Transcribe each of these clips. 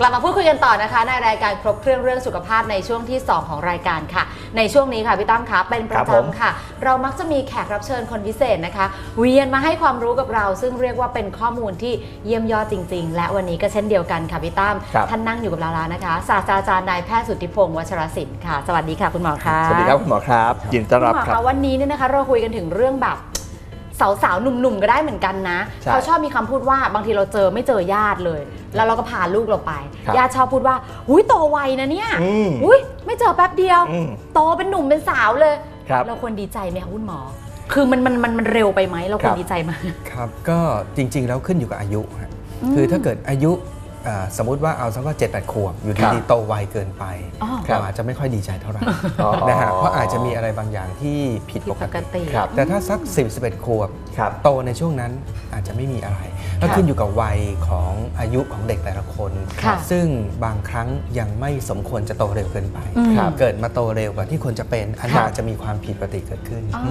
กลับมาพูดคุยกันต่อนะคะ ในรายการครบเครื่องเรื่องสุขภาพในช่วงที่ 2 ของรายการค่ะ ในช่วงนี้ค่ะพี่ตั้มคะเป็นประครับผมจำค่ะ เรามักจะมีแขกรับเชิญคนพิเศษนะคะ เวียนมาให้ความรู้กับเรา ซึ่งเรียกว่าเป็นข้อมูลที่เยี่ยมยอดจริง ๆ และวันนี้ก็เช่นเดียวกันค่ะพี่ตั้มครับท่านนั่งอยู่กับเราแล้วนะคะศาสตราจารย์นายแพทย์สุทธิพงศ์วัชรศิลป์ค่ะสวัสดีค่ะคุณหมอคะสวัสดีครับคุณหมอครับยินดีต้อนรับคุณหมอครับคะวันนี้เนี่ยนะคะเราคุยกันถึงเรื่องแบบ สาวๆ หนุ่มๆ ก็ได้เหมือนกันนะ ใช่เขาชอบมีคำพูดว่าบางทีเราเจอไม่เจอญาติเลย แล้วเราก็พาลูกเราไป ครับญาติชอบพูดว่าอุ้ยโตไวนะเนี่ยอืมอุ้ยไม่เจอแป๊บเดียว อืมโตเป็นหนุ่มเป็นสาวเลย ครับ เราควรดีใจไหมคะคุณหมอ คือมันมันมันมันเร็วไปไหมเราควครรับดีใจไหม ครับก็จริงๆแล้วขึ้นอยู่กับอายุฮะอืมคือถ้าเกิดอายุอ่า สมมติว่าเอาสักว่า7 8ขวบอยู่ครับดีๆโตไวเกินไปอ๋อครับเราอาจจะไม่ค่อยดีใจเท่าไหร่อ๋อนะฮะเพราะอาจจะมีอะไรบางอย่างที่ผิดผิดปปกกติติครับแต่ถ้าสัก 10 11 ขวบครับโตในช่วงนั้นอาจจะไม่มีอะไร ก็ขึ้นอยู่กับวัยของอายุของเด็กแต่ละคนค่ะซึ่งบางครั้งยังไม่สมควรจะโตเร็วเกินไปอืมครับเกิดมาโตเร็วกว่าที่ควรจะเป็นอันนี้ค่ะอาจจะมีความผิดปกติเกิดขึ้นอ๋อ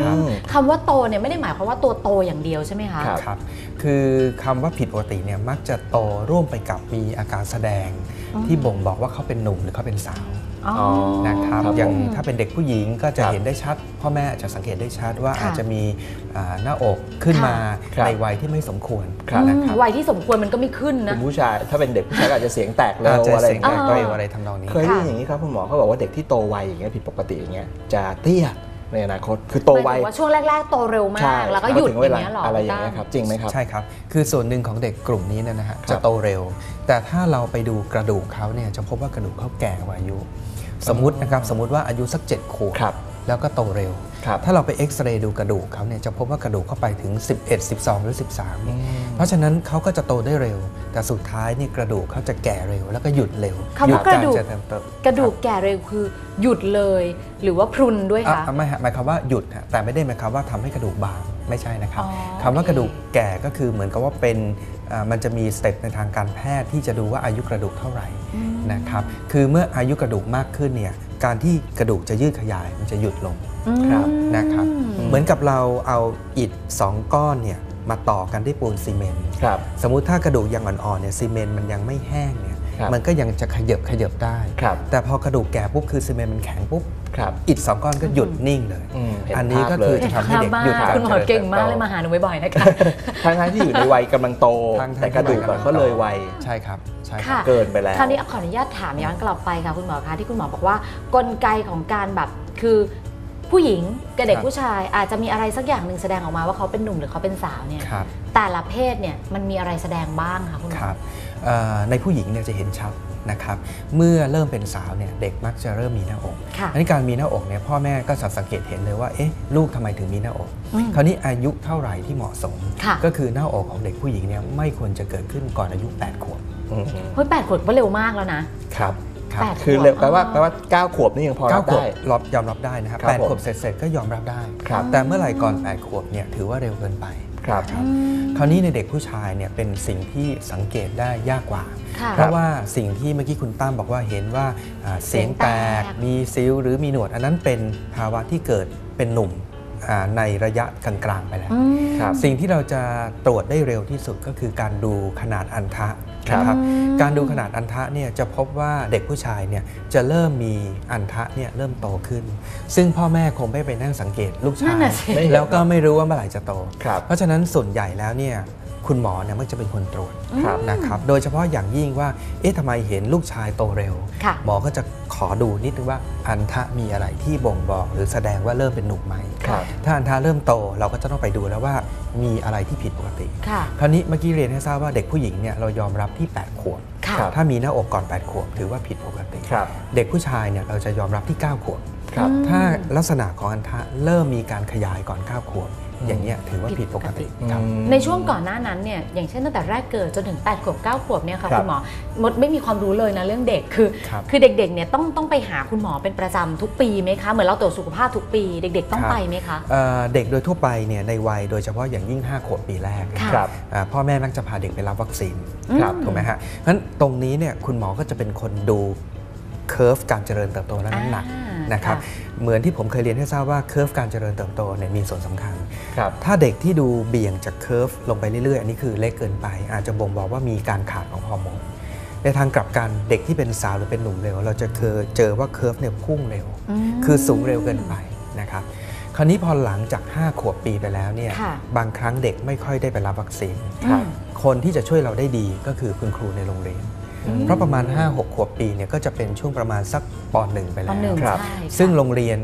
ครับคำว่าโตเนี่ยไม่ได้หมายความว่าตัวโตอย่างเดียวใช่ไหมคะครับครับคือคำว่าผิดปกติเนี่ยมักจะโตร่วมไปกับมีอาการแสดงอืมที่บ่งบอกว่าเขาเป็นหนุ่มหรือเขาเป็นสาวอ๋ออ๋อ นะครับครับอย่างผมถ้าเป็นเด็กผู้หญิงก็จะครับเห็นได้ชัด พ่อแม่อาจจะสังเกตได้ชัดว่าค่ะอาจจะมีอ่าหน้าอกขึ้นมาครับในวัยที่ไม่สมควรครับนะครับวัยที่สมควรมันก็ไม่ขึ้นคุนะณผู้ชายถ้าเป็นเด็กผู้ชายก็อาจจะเสียงแตกเร็อาจวจะอะไรอเสียย่างงแตเงี้ยกเคเร็ยวอะไรทำนองนี้เคยได้ยินอย่างนี้ครับคุณหมอเขาบอกว่าเด็กที่โตไวอย่างเงี้ยผิดปกติอย่างเงี้ยจะเตี้ยในอนาคตคือโตหไวมายถึงว่าช่วงแรก ๆ โตเร็วมาใช่กแล้วก็หยุดถึงอเวย่างลาเงี้ยหรออะไรอย่างเงี้ยพี่ครับจริงไหมครับใช่ครับ คือส่วนหนึ่งของเด็กกลุ่มนี้เนี่ยนะฮะครับจะโตเร็ว แต่ถ้าเราไปดูกระดูกเขาเนี่ยจะพบว่ากระดูกเขาแก่กว่าอายุ สมมตินะครับสมมติว่าอายุสัก7ขวบครับแล้วก็โตเร็วครับถ้าเราไปเอ็กซเรย์ดูกระดูกเขาเนี่ยจะพบว่ากระดูกเข้าไปถึง 11 12 หรืออืม13 เพราะฉะนั้นเขาก็จะโตได้เร็ว แต่สุดท้ายนี่กระดูกเขาจะแก่เร็ว แล้วก็หยุดเร็วคำหยุว่ากระดูกเจริญเติบโตกระดูกแก่เร็วคือหยุดเลย หรือว่าพรุนด้วยอะคะอะไม่ฮะหมายความว่าหยุดฮะแต่ไม่ได้หมายความว่าทำให้กระดูกบาง ไม่ใช่นะครับอ๋อคำว่าโอเคกระดูกแก่ก็คือเหมือนกับว่าเป็นอ่ามันจะมีสเต็ปในทางการแพทย์ที่จะดูว่าอายุกระดูกเท่าไหร่อืมนะครับคือเมื่ออายุกระดูกมากขึ้นเนี่ยการที่กระดูกจะยืดขยายมันจะหยุดลงครับอืมนะครับเหมือนกับเราเอาอิฐสองก้อนเนี่ยมาต่อกันด้วยปูนซีเมนต์ครับสมมุติถ้ากระดูกยังอ่อนๆเนี่ยซีเมนต์มันยังไม่แห้งเนี่ยครับ มันก็ยังจะขยับขยับได้ครับแต่พอกระดูกแก่ปุ๊บคือซีเมนต์มันแข็งปุ๊บครับอิฐสองก้อนก็หยุดนิ่งเลยอืมเห็นอันนี้ภาพก็เลคืยอเห็นจะทำให้เด็กภาพหยุดมากการคุณหมอเจริญเก่งมากติบโตเลยมาหาหนูบ่อยๆนะคะทั้งทั้งๆที่อยู่ในวัยกำลังโตทั้งๆแต่กระดูกก่อนที่ก็เลยไวใช่ครับใช่ครัค่ะบเกินไปแล้วคราวนี้ขออนุญาตถามย้อนกลับไปค่ะคุณหมอคะที่คุณหมอบอกว่ากลไกของการแบบคือผู้หญิงกับเด็กครับผู้ชายอาจจะมีอะไรสักอย่างหนึ่งแสดงออกมาว่าเขาเป็นหนุ่มหรือเขาเป็นสาวเนี่ยครับแต่ละเพศเนี่ยมันมีอะไรแสดงบ้างคะคุณหมอครับเอ่อ ในผู้หญิงเนี่ยจะเห็นชัดนะครับเมื่อเริ่มเป็นสาวเนี่ยเด็กมักจะเริ่มมีหน้าอกค่ะอันนี้การมีหน้าอกเนี่ยพ่อแม่ก็จะสังเกตเห็นเลยว่าเอ๊ะลูกทำไมถึงมีหน้าอกอืมคราวนี้อายุเท่าไหร่ที่เหมาะสมค่ะก็คือหน้าอกของเด็กผู้หญิงเนี่ยไม่ควรจะเกิดขึ้นก่อนอายุ 8 ขวบอืมเฮ้ยแปดขวบก็เร็วมากแล้วนะครับแปดคือเร็วแปลว่าแปลว่าเก้าขวบนี่ยังพอรัเก้าบขวบได้รับยอมรับได้นะครับครับแปดผมขวบเสร็จๆก็ยอมรับได้ครับแต่เมื่อไหร่ก่อน 8 ขวบเนี่ยถือว่าเร็วเกินไป ครับอืมคราวนี้ในเด็กผู้ชายเนี่ยเป็นสิ่งที่สังเกตได้ยากกว่าค่ะเพราะว่าสิ่งที่เมื่อกี้คุณตั้มบอกว่าเห็นว่าอ่าเสียงแตกเสียงแตกมีซิวหรือมีหนวด อันนั้นเป็นภาวะที่เกิดเป็นหนุ่มอ่าในระยะกลางๆไปแล้วอืมครับสิ่งที่เราจะตรวจได้เร็วที่สุดก็คือการดูขนาดอันทะครับ นะครับอืมการดูขนาดอันทะเนี่ยจะพบว่าเด็กผู้ชายเนี่ยจะเริ่มมีอันทะเนี่ยเริ่มโตขึ้น ซึ่งพ่อแม่คงไม่ไปนั่งสังเกตลูกนั่ชานยน่ะสิไม่เห็นแล้วก็ไม่รู้ว่าเมื่อไหร่จะโตครับเพราะฉะนั้นส่วนใหญ่แล้วเนี่ยคุณหมอเนี่ยมักจะเป็นคนตรวจครับนะครับ โดยเฉพาะอย่างยิ่งว่า เอ๊ะทำไมเห็นลูกชายโตเร็วค่ะหมอก็จะข อดูนิดนึงว่าอันทะมีอะไรที่บ่งบอกหรือแสดงว่าเริ่มเป็นหนุ่มไหมครับถ้าอันทะเริ่มโตเราก็จะต้องไปดูแล้วว่ามีอะไรที่ผิดปกติค่ะคราวนี้เมื่อกี้เรียนให้ทราบว่าเด็กผู้หญิงเนี่ยเรายอมรับที่ 8 ขวบค่ะครับถ้ามีหน้าอกก่อน 8 ขวบ ถือว่าผิดปกติครับเด็กผู้ชายเนี่ยเราจะยอมรับที่ 9 ขวบครับอืมถ้าลักษณะของอันทะเริ่มมีการขยายก่อน 9 ขวบ อย่างเงี้ยถือว่าผิดปกติครับอืมในช่วงก่อนหน้านั้นเนี่ยอย่างเช่นตั้งแต่แรกเกิดจนถึง8ขวบ9ขวบเนี่ยค่ะครับคุณหมอมดไม่มีความรู้เลยนะเรื่องเด็กคือ ครับคือเด็กๆเนี่ยต้องต้องไปหาคุณหมอเป็นประจำทุกปีไหมคะเหมือนเราตรวจสุขภาพทุกปี เด็ก ๆ ต้องครับ ไปไหมคะ เอ่อเด็กโดยทั่วไปเนี่ยในวัยโดยเฉพาะอย่างยิ่ง 5 ขวบปีแรกเนี่ยค่ะ ครับ อ่าพ่อแม่มักจะพาเด็กไปรับวัคซีนครับอืถูกไหมฮะเพราะฉะนั้นตรงนี้เนี่ยคุณหมอก็จะเป็นคนดูเคอร์ฟการเจริญเติบโตและน้ำหนัก อ่า นะครับค่ะเหมือนที่ผมเคยเรียนให้ทราบว่าเคอร์ฟการเจริญเติบโตเนี่ยมีส่วนสำคัญครับถ้าเด็กที่ดูเบี่ยงจากเคอร์ฟลงไปเรื่อยๆ อันนี้คือเล็กเกินไป อาจจะบ่งบอกว่ามีการขาดของฮอร์โมนในทางกลับกันเด็กที่เป็นสาวหรือเป็นหนุ่มเร็ว เราจะเคยเจอว่าเคอร์ฟเนี่ยพุ่งเร็วมคือสูงเร็วเกินไปนะครับคราวนี้พอหลังจาก 5 ขวบปีไปแล้วเนี่ยค่ะบางครั้งเด็กไม่ค่อยได้ไปรับวัคซีนครับคนที่จะช่วยเราได้ดีก็คือคุณครูในโรงเรียนอืม เพราะประมาณ 5-6 ขวบปีเนี่ยก็จะเป็นช่วงประมาณสักปหนึ่งไปตแล้อนวหนึ่งครับ ใช่ค่ะ ซึ่งโรงเรียน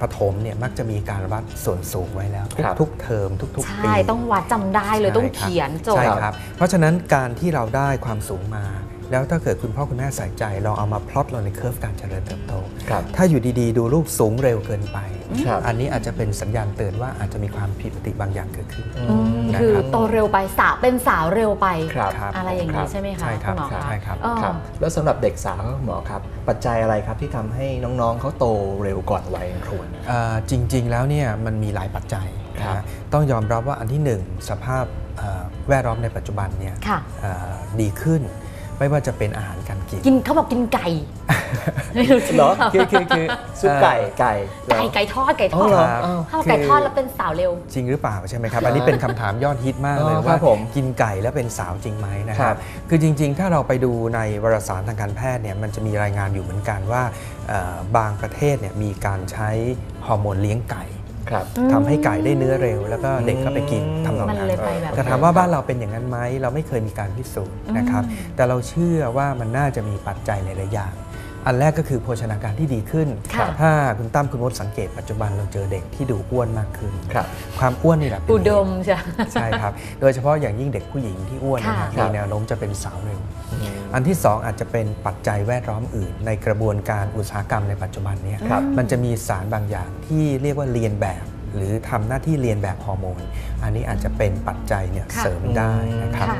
ประถมเนี่ยมักจะมีการวัดส่วนสูงไว้แล้วครับ ทุกๆเทอมทุก ๆ ปี ใช่ ต้องวัดจำได้เลยใช่ต้องครับเขียนโจทใช่ย์ ครับ เพราะฉะนั้นการที่เราได้ความสูงมา แล้วถ้าเกิดคุณพ่อคุณแม่ใส่ใจลองเอามาพลอตลงในเคอร์ฟการเจริญเติบโตครับถ้าอยู่ดีๆ ดูลูกสูงเร็วเกินไปครับอันนี้อาจจะเป็นสัญญาณเตือนว่าอาจจะมีความผิดปกติบางอย่างเกิดขึ้นอืมนะครับคือโตเร็วไปสาวเป็นสาวเร็วไปครับครับอะไรอย่างครันี้บใช่ไหมคะใช่ครับณหมอใช่ครับเออครับแล้วสำหรับเด็กสาวครับคุณหมอครับ ปัจจัยอะไรครับที่ทำให้น้องๆเขาโตเร็วก่อนวัยอันควรเอ่อจริง ๆ แล้วเนี่ยมันมีหลายปัจจัยครับนะต้องยอมรับว่าอันที่หนึ่งสภาพเอ่อแวดล้อมในปัจจุบันเนี่ยค่ะเอ่อดีขึ้น ไม่ว่าจะเป็นอาหารการกิน กินเขาบอกกินไก่ ไม่รู้จริงเหรอปล่าคือคือคือซุปไก่ไก่เหรอไก่ไก่ทอดไก่ทอ๋ออดเหรอครับอ้าวข้าวไก่ทอดแล้วเป็นสาวเร็ว จริงหรือเปล่าใช่ไหมครับครับอันนี้เป็นคำถามยอดฮิตมากเลยอ๋อครัว่าบผมกินไก่แล้วเป็นสาวจริงไหมนะคครัรับบคือจริง ๆ ถ้าเราไปดูในวารสารทางการแพทย์เนี่ยมันจะมีรายงานอยู่เหมือนกันว่าเอ่อบางประเทศเนี่ยมีการใช้ฮอร์โมนเลี้ยงไก่ครับอืม ทำให้ไก่ได้เนื้อเร็ว แล้วก็เด็กก็ไปกินทำนองมันนั้เลยนไปแบบแต่ถามว่าบ้านเราเป็นอย่างนั้นไหมเราไม่เคยมีการพิสูจน์นะครับอืมแต่เราเชื่อว่ามันน่าจะมีปัจจัยหลายๆอย่าง อันแรกก็คือโภชนาการที่ดีขึ้นค่ะถ้าคุณตั้มคุณมดสังเกตปัจจุบันเราเจอเด็กที่ดูอ้วนมากขึ้นครับความอ้วนนี่แหละเป็นอุเหตุดมใช่ใช่ครับ โดยเฉพาะอย่างยิ่งเด็กผู้หญิงที่อ้วนนะค่ะฮะมีแนวโน้มจะเป็นสาวเร็ว อันที่ 2 อาจจะเป็นปัจจัยแวดล้อมอื่น ในกระบวนการอุตสาหกรรมในปัจจุบันเนี้ครับมันจะมีสารบางอย่างที่เรียกว่าเรียนแบบหรือทำหน้าที่เรียนแบบฮอร์โมน อันนี้อาจจะเป็นปัจจัยเนี่ยค่ะเสริมได้นะครับค่ะ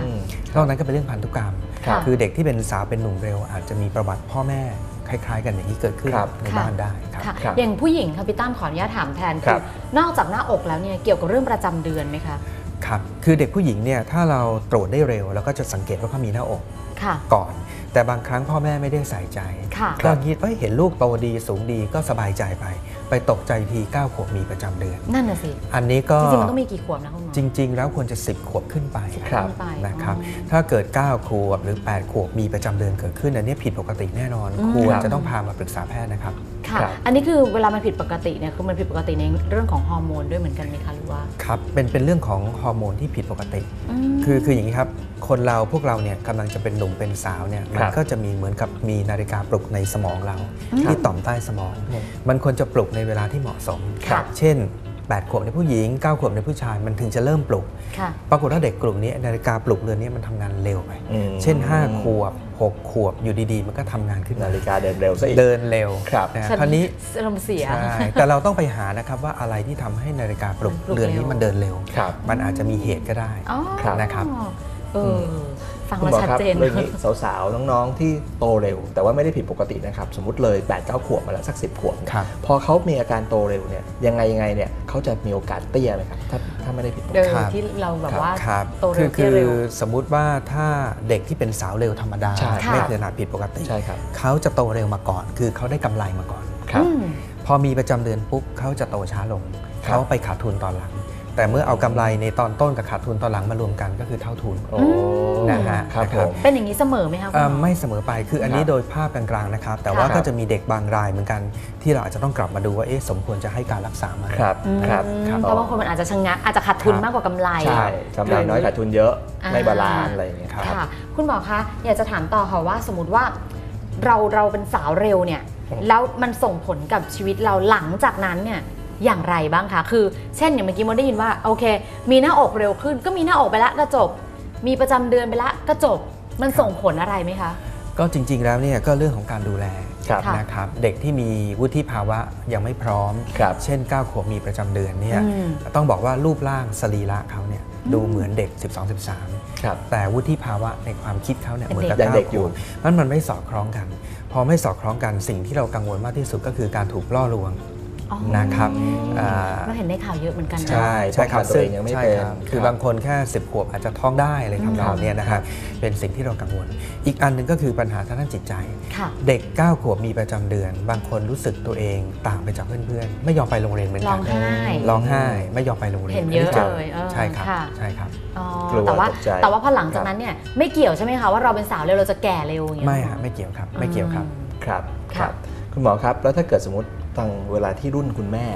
นอกนั้นก็เป็นเรื่องพันธุกรรมครับคือเด็กที่เป็นสาวเป็นหนุ่มเร็ว อาจจะมีประวัติพ่อแม่ คล้าย ๆ กันอย่างนี้เกิดขึ้นครับในค่ะบ้านได้ครับค่ะครับอย่างผู้หญิงค่ะพี่ตั้มขออนุญาตถามแทนครัคืบ อนอกจากหน้าอกแล้วเนี่ยเกี่ยวกับเรื่องประจำเดือนไหมคะครับคือเด็กผู้หญิงเนี่ยถ้าเราตรวจได้เร็วเราก็จะสังเกตว่าเขามีหน้าอกค่ะ ก่อน แต่บางครั้งพ่อแม่ไม่ได้ใส่ใจค่ะก็คิดว่าเห็นลูกโตดีสูงดีก็สบายใจไป ไปตกใจที9ขวบมีประจำเดือน นั่นน่ะสิ อันนี้ก็ จริงๆมันต้องมีกี่ขวบนะคุณหมอจริง ๆ แล้วควรจะ 10 ขวบขึ้นไปครับขึ้นไปนะครับอ๋อถ้าเกิด 9 ขวบหรือ 8 ขวบมีประจำเดือนเกิดขึ้นอันนี้ผิดปกติแน่นอนอืมควรครับจะต้องพามาปรึกษาแพทย์นะครับ ค่ะครับอันนี้คือเวลามันผิดปกติเนี่ยคือมันผิดปกติในเรื่องของฮอร์โมนด้วยเหมือนกันไหมคะหรือว่าครับเป็นเป็นเรื่องของฮอร์โมนที่ผิดปกติมคือคืออย่างนี้ครับ คนเราพวกเราเนี่ยกำลังจะเป็นหนุ่มเป็นสาวเนี่ยมัครันบก็จะมีเหมือนกับมีนาฬิกาปลุกในสมองเราอืมที่ต่อมใต้สมองอืมมันควรจะปลุกในเวลาที่เหมาะสมค่ะเช่น 8 ขวบในผู้หญิง 9 ขวบในผู้ชายมันถึงจะเริ่มปลุกค่ะปรากฏว่าเด็กกลุ่มนี้นาฬิกาปลุกเรือนนี้มันทำงานเร็วไปอืมเช่น 5 ขวบ 6 ขวบอยู่ดีๆ มันก็ทำงานขึ้นมานาฬิกาเดินเร็วซะอีกเดินเร็วครับนะฉันคราวนี้อารมณ์เสียใช่แต่เราต้องไปหานะครับว่าอะไรที่ทำให้นาฬิกาปลุกปลุกเรือนนี้เร็วมันเดินเร็วครับมันอาจจะมีเหตุก็ได้อ๋อครับนะครับเออ ฟังคุณแล้วหมอชัดครับเจนเรื่องนี้สาวๆ น้องๆ ที่โตเร็ว แต่ว่าไม่ได้ผิดปกตินะครับ สมมติเลย8 9ขวบมาแล้วสัก 10 ขวบเนี่ยครับพอเขามีอาการโตเร็วเนี่ยยังไงยังไงเนี่ยเขาจะมีโอกาสเตี้ยไหมครับถ้าถ้าไม่ได้ผิดปกเดิตินครับที่เราแบบครับว่าครับโตเร็วคือเตี้ยคืเร็อวสมมุติว่าถ้าเด็กที่เป็นสาวเร็วธรรมดาใช่ไม่ค่ะขนาดผิดปกติใช่ครับเขาจะโตเร็วมาก่อน คือเขาได้กำไรมาก่อนครับอืมพอมีประจำเดือนปุ๊บเขาจะโตช้าลงครับเขาไปขาดทุนตอนหลัง แต่เมื่อเอากำไรในตอนต้นกับขาดทุนตอนหลังมารวมกันก็คือเท่าทุนโอ้นะฮะครับนะผครับมเป็นอย่างนี้เสมอไหมคะคุณเอ่อหมอไม่เสมอไปคืออันนี้ครับโดยภาพกลางๆนะครับ แต่ว่าครับก็จะมีเด็กบางรายเหมือนกัน ที่เราอาจจะต้องกลับมาดูว่าเอ๊ะสมควรจะให้การรักษาไหมครับอืมครับครับเพราะบางคนมันอาจจะชะงักอาจจะขาดทุนครับมากกว่ากำไรใช่กำไรน้อยขาดทุนเยอะอ่าไม่บาลานซ์อะไรอย่างเงี้ยครับค่ะคุณหมอคะอยากจะถามต่อค่ะว่าสมมติว่าเราเราเป็นสาวเร็วเนี่ยครับแล้วมันส่งผลกับชีวิตเราหลังจากนั้นเนี่ย อย่างไรบ้างคะ คือเช่นอย่างเมื่อกี้มดได้ยินว่าโอเค มีหน้าอกเร็วขึ้น ก็มีหน้าอกไปละก็จบ มีประจำเดือนไปละก็จบ มันส่งผลอะไรไหมคะ ก็จริง ๆ แล้วเนี่ยก็เรื่องของการดูแลครับค่ะนะครับเด็กที่มีวุฒิภาวะยังไม่พร้อม ครับเช่น 9 ขวบมีประจำเดือนเนี่ยอืม ต้องบอกว่ารูปร่างสรีระเขาเนี่ยดูเหมือนเด็ก 12 13 ครับ แต่วุฒิภาวะในความคิดเขาเนี่ยเป็นเหมือนกับเด็กยังเด็ก9อยู่ขวบมันมันไม่สอดคล้องกัน พอไม่สอดคล้องกันสิ่งที่เรากังวลมากที่สุดก็คือการถูกล่อลวงอ๋อ นะครับอ่าเราเห็นในข่าวเยอะเหมือนกันนะใช่ใช่ครับป้องกันตัวเองยังไม่ใช่เป็นครับครับคือบางคนแค่10ขวบอาจจะท้องได้อะไรทำนองเนี้ยนะครับเป็นสิ่งที่เรากังวล อีกอันหนึ่งก็คือปัญหาทางด้านจิตใจค่ะเด็ก 9 ขวบมีประจำเดือน บางคนรู้สึกตัวเองต่างไปจากเพื่อนๆ ไม่ยอมไปโรงเรียนเหมือนร้กัอนงไห้ร้องไห้ไม่ยอมไปโรงเรียนเห็นเยอะจเลยเออใช่ครับค่ะใช่ครับอ๋อกลัวแต่ว่าตกใจแต่ว่าพอหลังจากครับนั้นเนี่ยไม่เกี่ยวใช่ไหมคะว่าเราเป็นสาวเร็วเราจะแก่เร็วอย่างเงี้ยไม่ฮะไม่เกี่ยวครับไม่เกี่ยวครับครับคค่ะรับ คุณหมอครับแล้วถ้าเกิดสมมติ ตอนเวลาที่รุ่นคุณแม่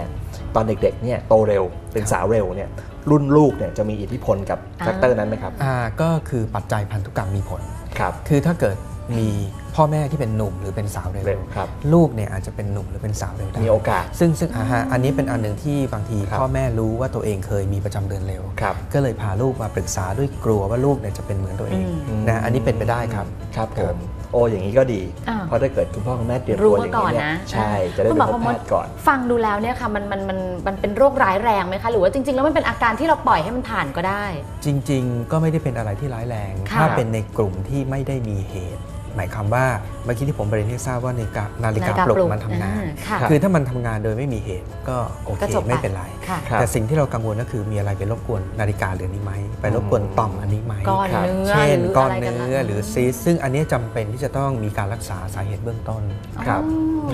ตอนเด็กๆเนี่ยโตเร็วเป็นสาวเร็วเนี่ยรุ่นลูกเนี่ยจะมีอิทธิพลกับแฟกเตอร์นั้นไหมครับอ่าก็คือปัจจัยพันธุกรรมมีผลครับคือถ้าเกิดมีพ่อแม่ที่เป็นหนุ่มหรือเป็นสาวเร็เร็ววครับลูกเนี่ยอาจจะเป็นหนุ่มหรือเป็นสาวเร็วได้มีโอกาส ซึ่งซึ่งอ่าฮะอันนี้เป็นอันหนึ่งที่บางทีครับพ่อแม่รู้ว่าตัวเองเคยมีประจำเดือนเร็วครับก็เลยพาลูกมาปรึกษาด้วยกลัวว่าลูกเนี่ยจะเป็นเหมือนตัวเองอืมนะอันนี้เป็นไปได้ครับครับผครัมบ โอ้อย่างนี้ก็ดี อ่า เพราะถ้าเกิดคุณพ่อคุณแม่เตรียมรู้ตัวอมาย่างก่อนนี้เนี่ยนะใช่จะได้คุณไปหมอพบพแพมลทย์ก่อน ฟังดูแล้วเนี่ยค่ะมันมันมันมันเป็นโรคร้ายแรงไหมคะหรือว่าจริง ๆ แล้วมันเป็นอาการที่เราปล่อยให้มันผ่านก็ได้ จริง ๆ ก็ไม่ได้เป็นอะไรที่ร้ายแรง ค่ะ ถ้าเป็นในกลุ่มที่ไม่ได้มีเหตุ หมายความว่าเมื่อกี้ที่ผมเรียนให้ทราบว่านาฬิกานาฬิกาปลุกมันทำงานอ่ค่ะคือถ้ามันทำงานโดยไม่มีเหตุก็โอเคก็จบไปไม่เป็นไรค่ะครับแต่สิ่งที่เรากังวลก็คือมีอะไรไปรบกวนนาฬิกาเรือนนี้ไหมไปรบกวนต่อมอันนี้ไหมก้อนครับเนื้อเช่นหรือก้อนอะไรกันเนื้อหรือซีสต์ซึ่งอันนี้จำเป็นที่จะต้องมีการรักษาสาเหตุเบื้องต้นครับ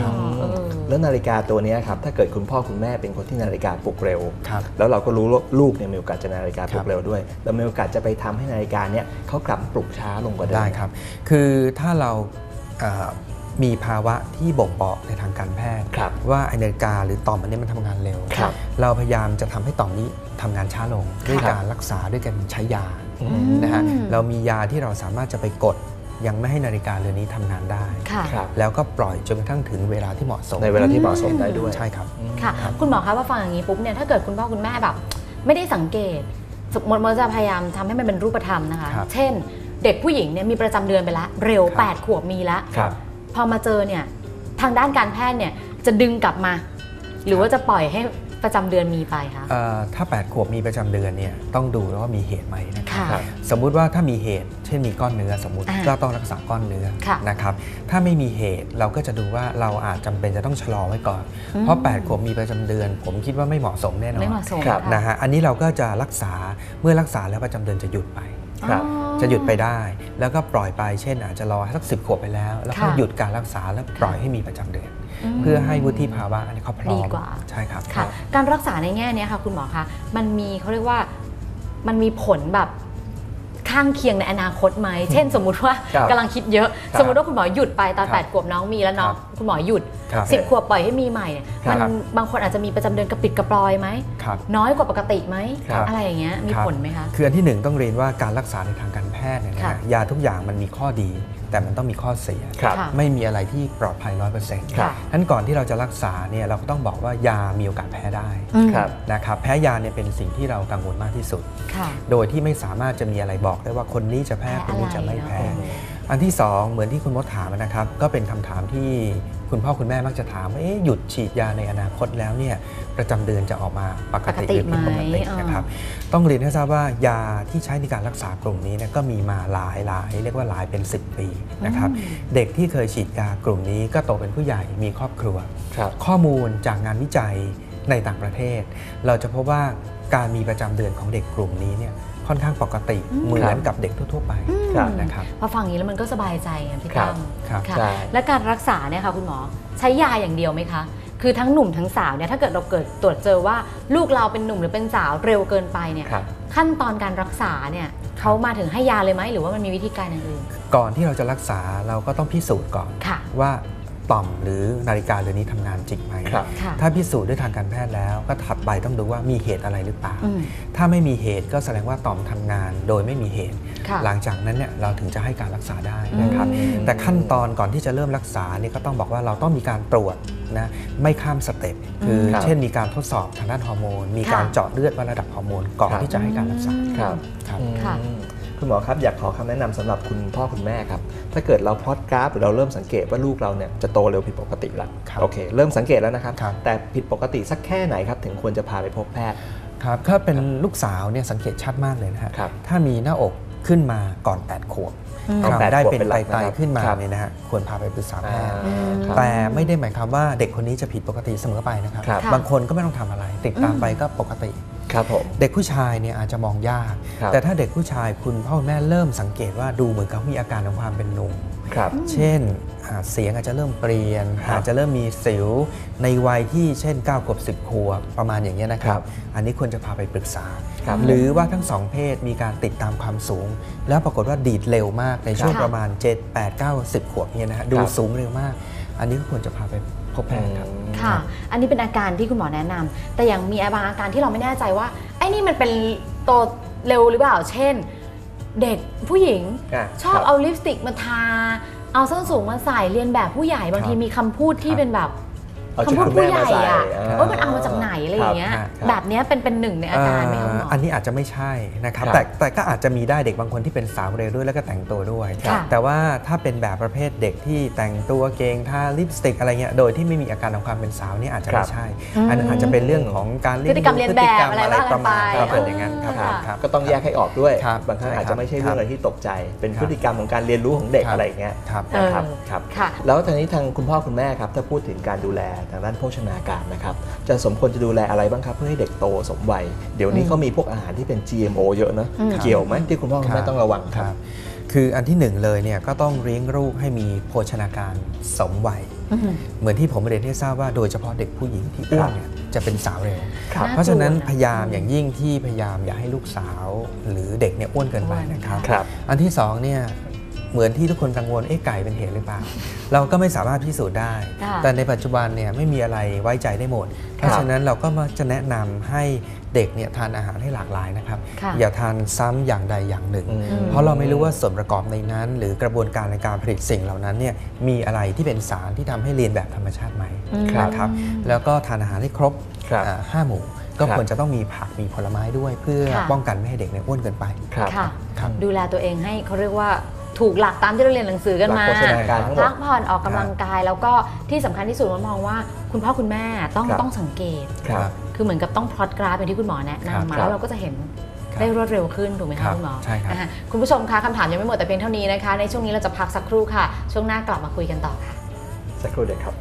อ๋อเออแล้วนาฬิกาตัวเนี้ยครับถ้าเกิดคุณพ่อคุณแม่เป็นคนที่นาฬิกาปลุกเร็วครับแล้วเราก็รู้ว่าลูกเนี่ยมีโอกาสจะนาฬิกาปลุครักบเร็วด้วย แล้วมีโอกาสจะไปทำให้นาฬิกาเนี่ยเขากลับปลุกช้าลงกว่าเดิมได้ครับ คือถ้าเราเอ่อมีภาวะที่บ่งบอกในทางการแพทย์ครับว่าไอนาฬิกาหรือต่อมอันนี้มันทำงานเร็วครับเราพยายามจะทำให้ต่อมนี้ทำงานช้าลง ด้วยการรักษาด้วยการใช้ยาอือืมมนะฮะเรามียาที่เราสามารถจะไปกดยังไม่ให้นาฬิกาเรือนนี้ทำงานได้ค่ะครับแล้วก็ปล่อยจนกระทั่งถึงเวลาที่เหมาะสม ในเวลาที่เหมาะสมได้ด้วย ใช่ครับอืมค่ะ คุณหมอคะว่าฟังอย่างนี้ปุ๊บเนี่ย ถ้าเกิดคุณพ่อคุณแม่แบบ ไม่ได้สังเกต สมมติมันจะพยายามทำให้มันเป็นรูปธรรมนะคะครับเช่น เด็กผู้หญิงเนี่ยมีประจำเดือนไปแล้วเร็วครับ8ขวบมีแล้วครับ พอมาเจอเนี่ยทางด้านการแพทย์เนี่ยจะดึงกลับมา หรือว่าจะปล่อยให้ประจำเดือนมีไปคะ เอ่อถ้า 8 ขวบมีประจำเดือนเนี่ยต้องดูว่ามีเหตุไหมนะครับค่ะครับสมมุติว่าถ้ามีเหตุ เช่นมีก้อนเนื้อสมมุติอ่าก็ต้องรักษาก้อนเนื้อค่ะนะครับถ้าไม่มีเหตุเราก็จะดูว่าเราอาจจำเป็นจะต้องชะลอไว้ก่อน อืม เพราะ 8 ขวบมีประจำเดือน ผมคิดว่าไม่เหมาะสมแน่นอนไม่เหมาะสมครับค่ะนะฮะอันนี้เราก็จะรักษาเมื่อรักษาแล้วประจำเดือนจะหยุดไป ครับ อ๋อ จะหยุดไปได้ แล้วก็ปล่อยไปเช่นอาจจะรอสักสิบขวบไปแล้ว แล้วก็ค่ะหยุดการรักษาแล้วปล่อยให้มีประจำเดือนมเพื่อให้วุฒิภาวะอันนี้เขาพร้อมดีกว่าใช่ครับค่ะ การรักษาในแง่เนี้ยค่ะคุณหมอคะมันมีเขาเรียกว่ามันมีผลแบบข้างเคียงในอนาคตไหม เช่น สมมุติว่าครับกำลังคิดเยอะครับสมมติว่าคุณหมอหยุดไปตอนครับแปดขวบน้องมีแล้วน้องครับคุณหมอหยุดครับสิบขวบปล่อยให้มีใหม่เนี่ยครับมันบางคนอาจจะมีประจำเดือนกระปิดกระปลอยไหมครับน้อยกว่าปกติไหมครับอะไรอย่างเงี้ยมีครับผลไหมคะ คืออันที่หนึ่งต้องเรียนว่าการรักษาในทางการแพ ทย์เนี่ยนะค่ะฮะยาทุกอย่างมันมีข้อดี แต่มันต้องมีข้อเสีย ครับค่ะไม่มีอะไรที่ปลอดภัยร้อยเปอร์เซ็นต์ครับ นั้นก่อนที่เราจะรักษาเนี่ยเราก็ต้องบอกว่ายามีโอกาสแพ้ได้อืมครับ นะครับแพ้ยาเนี่ยเป็นสิ่งที่เรากังวลมากที่สุด ค่ะ โดยที่ไม่สามารถจะมีอะไรบอกได้ว่าคนนี้จะแพ้แพ้คนนี้จะไม่อะไรแพ้เนอะ อันที่สองเหมือนที่คุณมดถามนะครับ ก็เป็นคำถามที่คุณพ่อคุณแม่มักจะถามว่าเอ๊ะหยุดฉีดยาในอนาคตแล้วเนี่ยประจำเดือนจะออกมาปกติหรือผิดปกติปกติไหมนะครับต้องเรียนให้ทราบว่ายาที่ใช้ในการรักษากลุ่มนี้เนี่ยก็มีมาหลายหลายเรียกว่าหลายเป็น 10 ปีนะครับอืมเด็กที่เคยฉีดยากลุ่มนี้ก็โตเป็นผู้ใหญ่มีครอบครัวครับข้อมูลจากงานวิจัยในต่างประเทศ เราจะพบว่า การมีประจำเดือนของเด็กกลุ่มนี้เนี่ยค่อนข้างปกติอืมเหมือนกับเด็กทั่ว ๆ ไปครับนะครับพอฟังอย่างนี้แล้วมันก็สบายใจไงพี่ครัตั้บมครับค่ะใช่และการรักษาเนี่ยค่ะคุณหมอใช้ยาอย่างเดียวไหมคะคือทั้งหนุ่มทั้งสาวเนี่ยถ้าเกิดเราเกิดตรวจเจอว่าลูกเราเป็นหนุ่มหรือเป็นสาวเร็วเกินไปเนี่ยครับขั้นตอนการรักษาเนี่ยเขามาถึงให้ยาเลยไหมหรือว่ามันมีวิธีการอย่างอื่นก่อนที่เราจะรักษาเราก็ต้องพิสูจน์ก่อนค่ะว่า ต่อมหรือนาฬิกาเรือนนี้ทำงานจริงไหมครับค่ะถ้าพิสูจน์ด้วยทางการแพทย์แล้วก็ถัดไปต้องดูว่ามีเหตุอะไรหรือเปล่าอืมถ้าไม่มีเหตุก็แสดงว่าต่อมทำงานโดยไม่มีเหตุค่ะหลังจากนั้นเนี่ยเราถึงจะให้การรักษาได้นะครับอืมแต่ขั้นตอนก่อนที่จะเริ่มรักษาเนี่ยก็ต้องบอกว่าเราต้องมีการตรวจนะไม่ข้ามสเต็ปคือครับเช่นมีการทดสอบทางด้านฮอร์โมน มีการค่ะเจาะเลือดว่าระดับฮอร์โมนก่อนครับที่จะให้การรักษาครับ ครับอืมค่ะคุณหมอครับอยากขอคำแนะนำสำหรับคุณพ่อคุณแม่ครับ ถ้าเกิดเราพลอตกราฟหรือเราเริ่มสังเกตว่าลูกเราเนี่ยจะโตเร็วผิดปกติแล้วครับโอเค เริ่มสังเกตแล้วนะครับครับ แต่ผิดปกติสักแค่ไหนครับ ถึงควรจะพาไปพบแพทย์ครับถ้าเป็นลูกสาวเนี่ยสังเกตชัดมากเลยนะฮะครับถ้ามีหน้าอกขึ้นมาก่อน 8 ขวบอืมคลำแปดได้ขวบเป็นเป็นหลัไตกนะครับๆขึ้นมาครับเนี่ยนะฮะควรพาไปปรึกษาแพทย์อ่าครับแต่ไม่ได้หมายความว่าเด็กคนนี้จะผิดปกติเสมอไปนะครับครับค่ะบางคนก็ไม่ต้องทำอะไร ติดตามอืมไปก็ปกติ ครับผมเด็กผู้ชายเนี่ยอาจจะมองยากครับแต่ถ้าเด็กผู้ชายคุณพ่อคุณแม่เริ่มสังเกตว่าดูเหมือนเขามีอาการของความเป็นหนุ่มครับเช่นอ่าเสียงอาจจะเริ่มเปลี่ยนครับอาจจะเริ่มมีสิวในวัยที่เช่น9ขวบ10ขวบประมาณอย่างนี้ยนะคครัรับบอันนี้ควรจะพาไปปรึกษาครับหรือว่าทั้งสองเพศมีการติดตามความสูง แล้วปรากฏว่าดีดเร็วมากในช่วงค่ะประมาณ 7 8 9 10 ขวบเนี่ยนะฮะดูครับสูงเร็วมาก อันนี้ก็ควรจะพาไปพบแพทย์ครับ ค่ะ อันนี้เป็นอาการที่คุณหมอแนะนำแต่อย่างมีบางอาการที่เราไม่แน่ใจว่า ไอ้นี่มันเป็นโตเร็วหรือเปล่า เช่น เด็กผู้หญิงอะชอบครับเอาลิปสติกมาทา เอาส้นสูงมาใส่เรียนแบบผู้ใหญ่บางทีครับมีคำพูดที่ครับเป็นแบบเอาชุดคำพูดคุณแม่ผู้ใหญ่มาใส่อะอ่าว่ามันเอามาจากไหน อะไรอย่างเงี้ยครับครับแบบเนี้ยเป็นเป็นหนึ่งในอาการไหมคะคุณหมอเอ่อออันนี้อาจจะไม่ใช่นะครับครับแต่แต่ก็อาจจะมีได้เด็กบางคนที่เป็นสาวเร็วด้วยแล้วก็แต่งตัวด้วยค่ะแต่ว่าถ้าเป็นแบบประเภทเด็กที่แต่งตัวเกงทาลิปสติกอะไรเงี้ยโดยที่ไม่มีอาการของความเป็นสาวเนี่ยอาจจะครัไม่บใช่อืมอันนั้นอาจจะเป็นเรื่องของการพฤติกรรมเรียนแบบพฤติกมอะไรว่ากันประมาณไปประมาณอย่างนั้นครับค่ะครับก็ต้องแยกให้ออกด้วยครับบางครั้งใช่อาจจะไม่ใช่ครับเรื่องอะไรที่ตกใจ เป็นครับพฤติกรรมของการเรียนรู้ของเด็กครับอะไรอย่างเงี้ยครับนะครับเออครับค่ะแล้วทางนี้ทางคุณพ่อคุณแม่ครับถ้าพูดถึงการดูแลทางด้านโภชนาการนะครับจะสมควรจะดูแลอะไรบ้างครับเพื่อให้เด็กโตสมวัย เดี๋ยวนี้อืมเขามีพวกอาหารที่เป็น GMO เยอะนะอืมเกี่ยวไหมที่คุณพ่อคุณแม่ต้องระวังครับ คืออันที่หนึ่งเลยเนี่ยก็ต้องเลี้ยงลูกให้มีโภชนาการสมวัยอืมเหมือนที่ผมเรียนให้ทราบว่าโดยเฉพาะเด็กผู้หญิงที่อ้วนเนี่ยจะเป็นสาวเร็วครับน่ากลัวเพราะฉะนั้นนะพยายามอย่างยิ่งที่พยายามอย่าให้ลูกสาวหรือเด็กเนี่ยอ้วนเกินไปนะครับครับอันที่สองเนี่ยเหมือนที่ทุกคนกังวลเอ๊ะไก่เป็นเหตุหรือเปล่า เราก็ไม่สามารถพิสูจน์ได้ค่ะแต่ในปัจจุบันเนี่ยไม่มีอะไรไว้ใจได้หมด เพราะฉะนั้นเราก็มาจะแนะนำให้เด็กเนี่ยทานอาหารให้หลากหลายนะครับค่ะอย่าทานซ้ำอย่างใดอย่างหนึ่งอืมเพราะเราไม่รู้ว่าส่วนประกอบในนั้น หรือกระบวนการในการผลิตสิ่งเหล่านั้นเนี่ยมีอะไรที่เป็นสารที่ทำให้เรียนแบบธรรมชาติไหมอืมนะครับ แล้วก็ทานอาหารให้ครบครับอ่าห้าหมู่ก็ครับควรจะต้องมีผักมีผลไม้ด้วย เพื่อค่ะป้องกันไม่ให้เด็กเนี่ยอ้วนเกินไปครับค่ะครับดูแลตัวเองให้เขาเรียกว่า ถูกหลักตามที่เราเรียนหนังสือกันหลักมาโภชนาการทั้งหมพัดกผ่อนออกกำลังกาย แล้วก็ที่สำคัญที่สุดมันมองว่า คุณพ่อคุณแม่ต้องครับ ต้องสังเกต ครับ คือเหมือนกับต้องพลอตกราฟอย่างที่คุณหมอแนะนำมาครับแล้วเราก็จะเห็นครับได้รวดเร็วขึ้นถูกไหมครัคะบคุณหมอใช่ครับ นะคะคุณผู้ชมคะคำถามยังไม่หมดแต่เพียงเท่านี้นะคะ ในช่วงนี้เราจะพักสักครู่ค่ะ ช่วงหน้ากลับมาคุยกันต่อค่ะ สักครู่เดียวครับ